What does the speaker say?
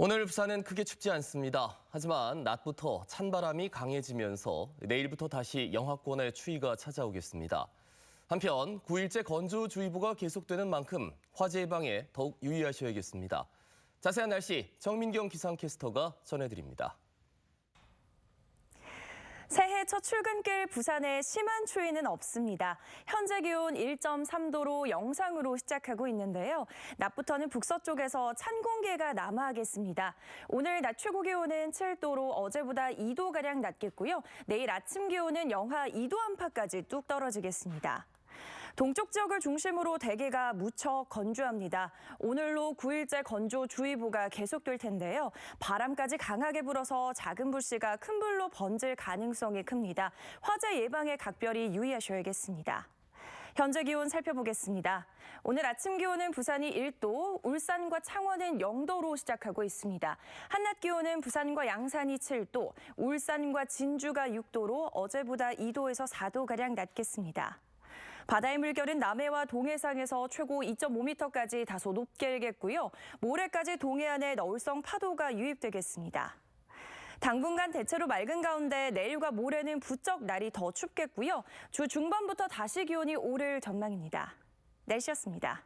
오늘 부산은 크게 춥지 않습니다. 하지만 낮부터 찬바람이 강해지면서 내일부터 다시 영하권의 추위가 찾아오겠습니다. 한편 9일째 건조주의보가 계속되는 만큼 화재 예방에 더욱 유의하셔야겠습니다. 자세한 날씨 정민경 기상캐스터가 전해드립니다. 새해 첫 출근길 부산에 심한 추위는 없습니다. 현재 기온 1.3도로 영상으로 시작하고 있는데요. 낮부터는 북서쪽에서 찬 공기가 남하하겠습니다. 오늘 낮 최고 기온은 7도로 어제보다 2도가량 낮겠고요. 내일 아침 기온은 영하 2도 안팎까지 뚝 떨어지겠습니다. 동쪽 지역을 중심으로 대기가 무척 건조합니다. 오늘로 9일째 건조주의보가 계속될 텐데요. 바람까지 강하게 불어서 작은 불씨가 큰 불로 번질 가능성이 큽니다. 화재 예방에 각별히 유의하셔야겠습니다. 현재 기온 살펴보겠습니다. 오늘 아침 기온은 부산이 1도, 울산과 창원은 0도로 시작하고 있습니다. 한낮 기온은 부산과 양산이 7도, 울산과 진주가 6도로 어제보다 2도에서 4도가량 낮겠습니다. 바다의 물결은 남해와 동해상에서 최고 2.5m까지 다소 높게 일겠고요. 모레까지 동해안에 너울성 파도가 유입되겠습니다. 당분간 대체로 맑은 가운데 내일과 모레는 부쩍 날이 더 춥겠고요. 주 중반부터 다시 기온이 오를 전망입니다. 날씨였습니다.